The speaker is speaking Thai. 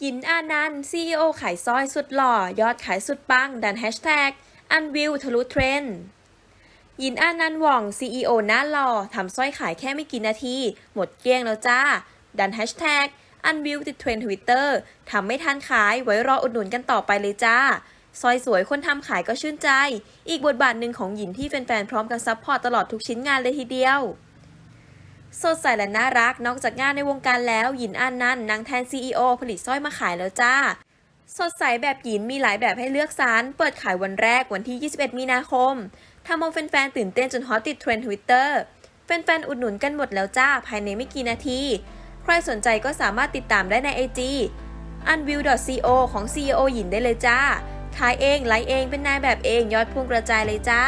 หยินอานันต์ CEO ขายสร้อยสุดหล่อ ยอดขายสุดปัง ดันแฮชแท็กอันวิวทะลุเทรนด์หยินอานันต์หว่อง CEO หน้าหล่อทำสร้อยขายแค่ไม่กี่นาที หมดเกลี้ยงแล้วจ้า ดันแฮชแท็กอันวิวติดเทรนด์ทวิตเตอร์ทำไม่ทันขายไว้รออุดหนุนกันต่อไปเลยจ้าสร้อยสวยคนทำขายก็ชื่นใจ อีกบทบาทหนึ่งของหยินที่แฟนๆพร้อมกันซัพพอร์ตตลอดทุกชิ้นงานเลยทีเดียว สดใสและน่ารัก นอกจากงานในวงการแล้วหยินอันนันนางแทน CEO ผลิตสร้อยมาขายแล้วจ้า สดใสแบบหยินมีหลายแบบให้เลือกสรรเปิดขายวันแรกวันที่ 21 มีนาคมทำเอาแฟนๆตื่นเต้นจนฮอตติดเทรนด์ทวิตเตอร์แฟนๆอุดหนุนกันหมดแล้วจ้า ภายในไม่กี่นาที ใครสนใจก็สามารถติดตามได้ใน IG unview.co ของ CEO หยินได้เลยจ้า ขายเองไลฟ์เองเป็นนายแบบเองยอดพุ่งกระจายเลยจ้า